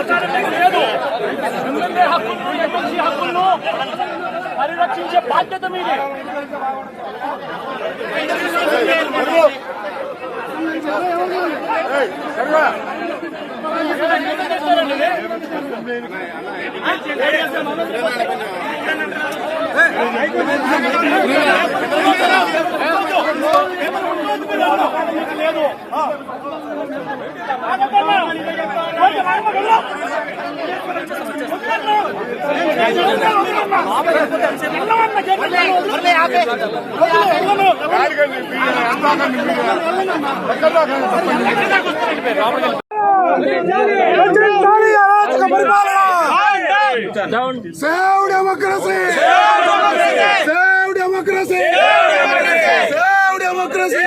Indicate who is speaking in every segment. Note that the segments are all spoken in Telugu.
Speaker 1: ప్రచారం లేదు ఎమ్మెల్యే హక్కులను ఎమ్మెల్సీ హక్కులను పరిరక్షించే బాధ్యత మీది లేదు
Speaker 2: రచించాలి అరాచక పరిపాలన save democracy save democracy save democracy save democracy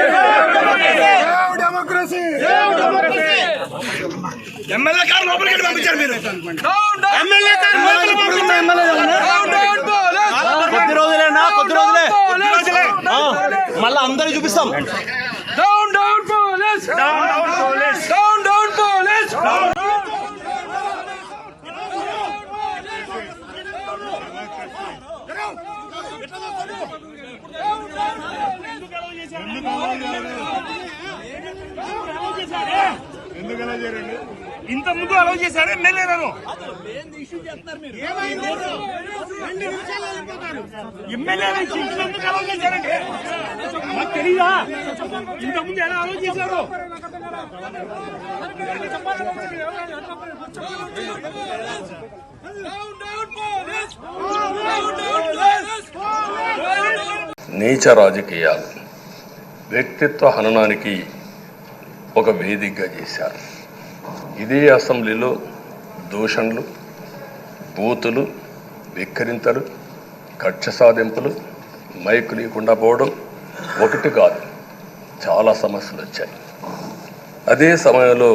Speaker 2: MLA car లోపలికి పంపించారు మీరు. ఎమ్మెల్యే కారు లోపలికి
Speaker 3: కొద్ది రోజులేనా? కొద్ది రోజులే. మళ్ళీ అందరూ చూపిస్తాం.
Speaker 2: Down down police down down ఇంత ముందు అలౌ చేశారు ఎమ్మెల్యేలను ఎమ్మెల్యేలు ఎందుకు అలౌ చేశారండి. మాకు తెలీదా? ఇంత ముందు ఎలా అలౌ చేశారు?
Speaker 4: నీచ రాజకీయాలు. వ్యక్తిత్వ హననానికి ఒక వేదికగా చేశారు. ఇదే అసెంబ్లీలో దూషణలు బూతులు విక్కరింతలు కక్ష సాధింపులు మైకు లేకుండా పోవడం ఒకటి కాదు. చాలా సమస్యలు వచ్చాయి. అదే సమయంలో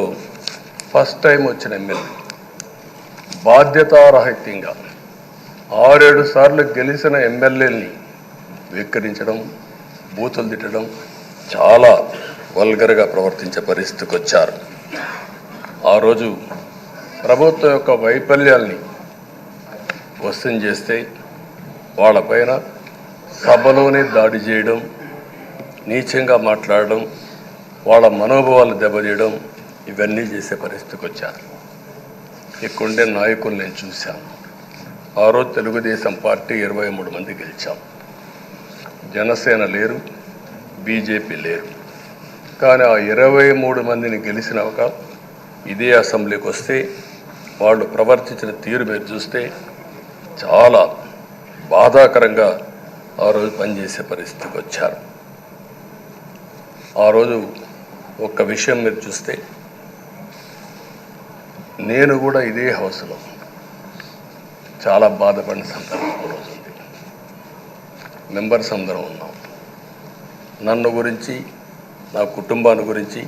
Speaker 4: ఫస్ట్ టైం వచ్చిన ఎమ్మెల్యే బాధ్యతారహిత్యంగా ఆరేడు సార్లు గెలిచిన ఎమ్మెల్యేని విక్కరించడం బూతులు తిట్టడం చాలా వల్గర్గా ప్రవర్తించే పరిస్థితికి వచ్చారు. ఆ రోజు ప్రభుత్వం యొక్క వైఫల్యాల్ని వసం చేస్తే వాళ్ళపైన సభలోనే దాడి చేయడం నీచంగా మాట్లాడడం వాళ్ళ మనోభావాలు దెబ్బతీయడం ఇవన్నీ చేసే పరిస్థితికి వచ్చారు. ఇక్కడుండే నాయకులు నేను చూశాను. ఆ రోజు తెలుగుదేశం పార్టీ ఇరవై మూడు మంది గెలిచాం. జనసేన లేరు బీజేపీ లేరు. కానీ ఆ ఇరవై మూడు మందిని గెలిచిన ఒక ఇదే అసెంబ్లీకి వస్తే వాళ్ళు ప్రవర్తించిన తీరు మీరు చూస్తే చాలా బాధాకరంగా ఆ రోజు పనిచేసే పరిస్థితికి వచ్చారు. ఆ రోజు ఒక్క విషయం మీరు చూస్తే నేను కూడా ఇదే హౌస్లో చాలా బాధపడిన సందర్భం రోజు ఉంది. మెంబర్స్ అందరం ఉన్నాం. నన్ను గురించి నా కుటుంబాన్ని గురించి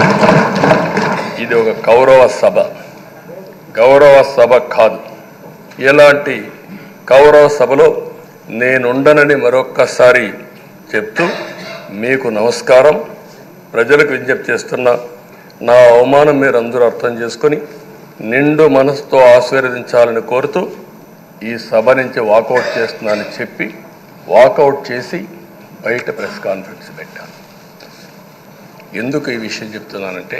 Speaker 4: ఇది ఒక గౌరవ సభ. గౌరవ సభ కాదు. ఇలాంటి గౌరవ సభలో నేనుండనని మరొక్కసారి చెప్తూ మీకు నమస్కారం. ప్రజలకు విజ్ఞప్తి చేస్తున్నా నా అవమానం మీరు అందరూ అర్థం చేసుకొని నిండు మనసుతో ఆశీర్వదించాలని కోరుతూ ఈ సభ నుంచి వాకౌట్ చేస్తున్నానని చెప్పి వాకౌట్ చేసి బయట ప్రెస్ కాన్ఫరెన్స్ పెట్టాను. ఎందుకు ఈ విషయం చెప్తున్నానంటే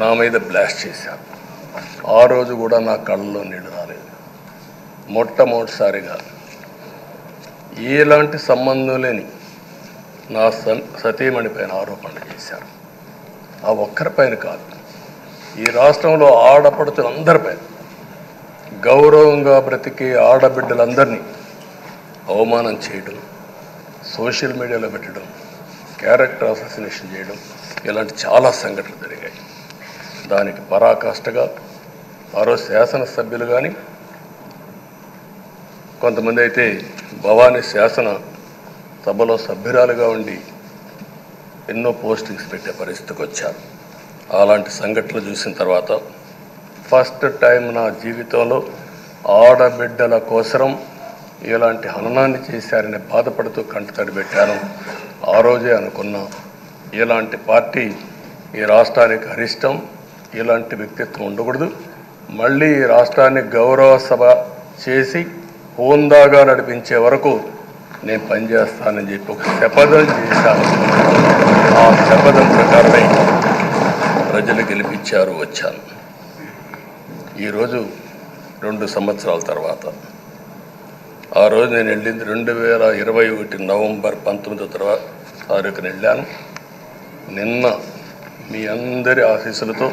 Speaker 4: నా మీద బ్లాస్ట్ చేశారు. ఆ రోజు కూడా నా కళ్ళలో నీళ్ళు రాలేదు. మొట్టమొదటిసారిగా ఎలాంటి సంబంధం లేని నా సన్ సతీమణి పైన ఆరోపణలు చేశారు. ఆ ఒక్కరిపైన కాదు ఈ రాష్ట్రంలో ఆడపడుతులందరిపైన గౌరవంగా బ్రతికే ఆడబిడ్డలందరినీ అవమానం చేయడం సోషల్ మీడియాలో పెట్టడం క్యారెక్టర్ అసోసినేషన్ చేయడం ఇలాంటి చాలా సంఘటనలు జరిగాయి. దానికి పరాకాష్ఠగా ఆ రోజు శాసనసభ్యులు కానీ కొంతమంది అయితే భవానీ శాసన సభలో సభ్యురాలుగా ఉండి ఎన్నో పోస్టింగ్స్ పెట్టే పరిస్థితికి వచ్చారు. అలాంటి సంఘటనలు చూసిన తర్వాత ఫస్ట్ టైం నా జీవితంలో ఆడబిడ్డల కోసరం ఇలాంటి హననాన్ని చేశారని బాధపడుతూ కంటతడి పెట్టాను. ఆ రోజే అనుకున్నా ఇలాంటి పార్టీ ఈ రాష్ట్రానికి అరిష్టం ఇలాంటి వ్యక్తిత్వం ఉండకూడదు. మళ్ళీ రాష్ట్రాన్ని గౌరవ సభ చేసి హోందాగా నడిపించే వరకు నేను పనిచేస్తానని చెప్పి ఒక శపథం చేశాను. ఆ శపథం ప్రకారమే ప్రజలు గెలిపించారు వచ్చాను. ఈరోజు రెండు సంవత్సరాల తర్వాత. ఆ రోజు నేను వెళ్ళింది రెండు వేల ఇరవై ఒకటి నవంబర్ పంతొమ్మిదో తర్వాత తారీఖున వెళ్ళాను. నిన్న మీ అందరి ఆశీస్సులతో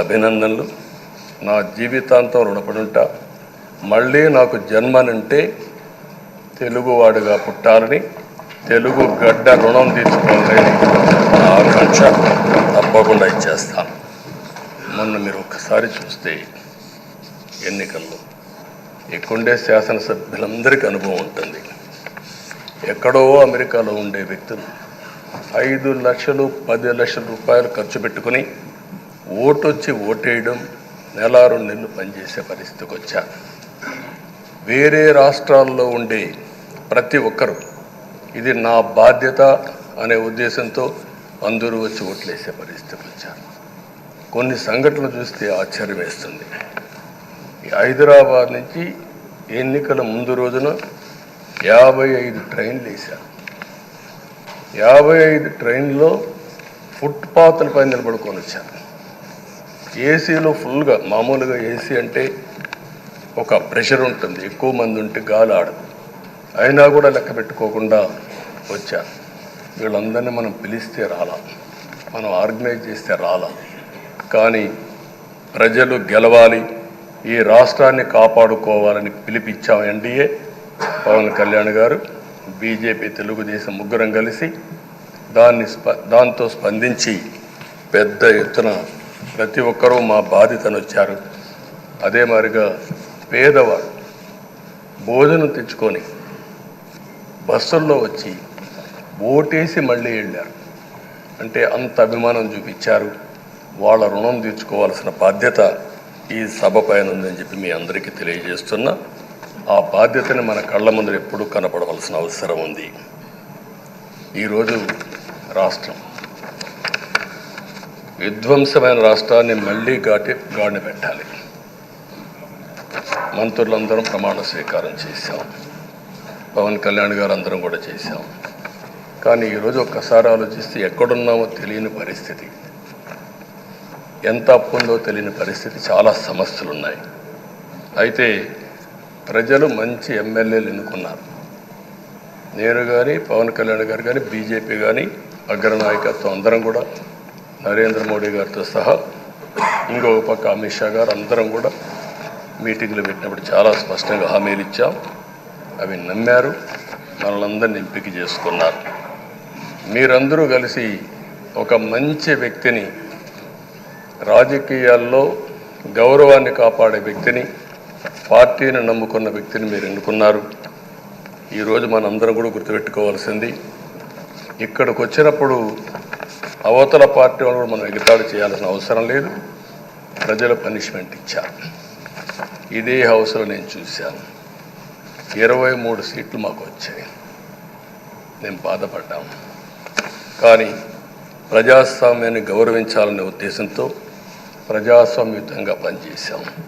Speaker 4: అభినందనలు. నా జీవితాంతం రుణపడి ఉంటా మళ్ళీ నాకు జన్మనంటే తెలుగువాడుగా పుట్టాలని తెలుగు గడ్డ రుణం తీసుకోవాలని ఆకాంక్ష తప్పకుండా ఇచ్చేస్తాను. మొన్న మీరు ఒక్కసారి చూస్తే ఎన్నికల్లో ఇక్కడుండే శాసనసభ్యులందరికీ అనుభవం ఉంటుంది. ఎక్కడో అమెరికాలో ఉండే వ్యక్తులు ఐదు లక్షలు పది లక్షల రూపాయలు ఖర్చు పెట్టుకుని ఓటొచ్చి ఓటేయడం నెల రెండు నెలలు పనిచేసే పరిస్థితికి వచ్చాను వేరే రాష్ట్రాల్లో ఉండే ప్రతి ఒక్కరూ ఇది నా బాధ్యత అనే ఉద్దేశంతో అందరూ వచ్చి ఓట్లేసే పరిస్థితికి వచ్చారు కొన్ని సంఘటనలు చూస్తే ఆశ్చర్యం వేస్తుంది హైదరాబాద్ నుంచి ఎన్నికల ముందు రోజున యాభై ఐదు ట్రైన్లు వేశారు. యాభై ఐదు ట్రైన్లో ఫుట్పాత్ల పైన నిలబడుకొని వచ్చారు. ఏసీలో ఫుల్గా మామూలుగా ఏసీ అంటే ఒక ప్రెషర్ ఉంటుంది. ఎక్కువ మంది ఉంటే గాలి ఆడదు. అయినా కూడా లెక్క పెట్టుకోకుండా వచ్చారు వీళ్ళందరినీ మనం పిలిస్తే రాలా. మనం ఆర్గనైజ్ చేస్తే రాలా. కానీ ప్రజలు గెలవాలి. ఈ రాష్ట్రాన్ని కాపాడుకోవాలని పిలిపించాం ఎన్డీఏ పవన్ కళ్యాణ్ గారు బీజేపీ తెలుగుదేశం ముగ్గురం కలిసి దాన్ని స్ప దాంతో స్పందించి పెద్ద ఎత్తున ప్రతి ఒక్కరూ మా బాధితను వచ్చారు అదే మాదిరిగా పేదవాడు భోజనం తెచ్చుకొని బస్సుల్లో వచ్చి ఓటేసి మళ్ళీ వెళ్ళారు. అంటే అంత అభిమానం చూపించారు. వాళ్ళ రుణం తీర్చుకోవాల్సిన బాధ్యత ఈ సభ పైన ఉందని చెప్పి మీ అందరికీ తెలియజేస్తున్నా. ఆ బాధ్యతని మన కళ్ళ ముందు ఎప్పుడూ కనపడవలసిన అవసరం ఉంది. ఈరోజు రాష్ట్రం విధ్వంసమైన రాష్ట్రాన్ని మళ్ళీ గాటి గాడిన పెట్టాలి. మంత్రులందరం ప్రమాణ స్వీకారం చేశాం. పవన్ కళ్యాణ్ గారు అందరం కూడా చేశాం. కానీ ఈరోజు ఒక్కసారి ఆలోచిస్తే ఎక్కడున్నామో తెలియని పరిస్థితి. ఎంత అప్పు ఉందో తెలియని పరిస్థితి చాలా సమస్యలు ఉన్నాయి అయితే ప్రజలు మంచి ఎమ్మెల్యేలు ఎన్నుకున్నారు. నేను కానీ పవన్ కళ్యాణ్ గారు కానీ బీజేపీ కానీ అగ్రనాయకత్వం అందరం కూడా నరేంద్ర మోడీ గారితో సహా ఇంకొక పక్క అమిత్ షా గారు అందరం కూడా మీటింగ్లు పెట్టినప్పుడు చాలా స్పష్టంగా హామీలు ఇచ్చాం. అవి నమ్మారు. మనలందరిని ఎంపిక చేసుకున్నారు. మీరందరూ కలిసి ఒక మంచి వ్యక్తిని రాజకీయాల్లో గౌరవాన్ని కాపాడే వ్యక్తిని పార్టీని నమ్ముకున్న వ్యక్తిని మీరు ఎన్నుకున్నారు. ఈరోజు మనందరం కూడా గుర్తుపెట్టుకోవాల్సింది ఇక్కడికి వచ్చినప్పుడు అవతల పార్టీ వాళ్ళు కూడా మనం ఎగతాడు చేయాల్సిన అవసరం లేదు. ప్రజలు పనిష్మెంట్ ఇచ్చారు. ఇదే హౌస్లో నేను చూశాను. ఇరవై మూడు సీట్లు మాకు వచ్చాయి. మేము బాధపడ్డాము కానీ ప్రజాస్వామ్యాన్ని గౌరవించాలనే ఉద్దేశంతో ప్రజాస్వామ్యుతంగా పనిచేశాం.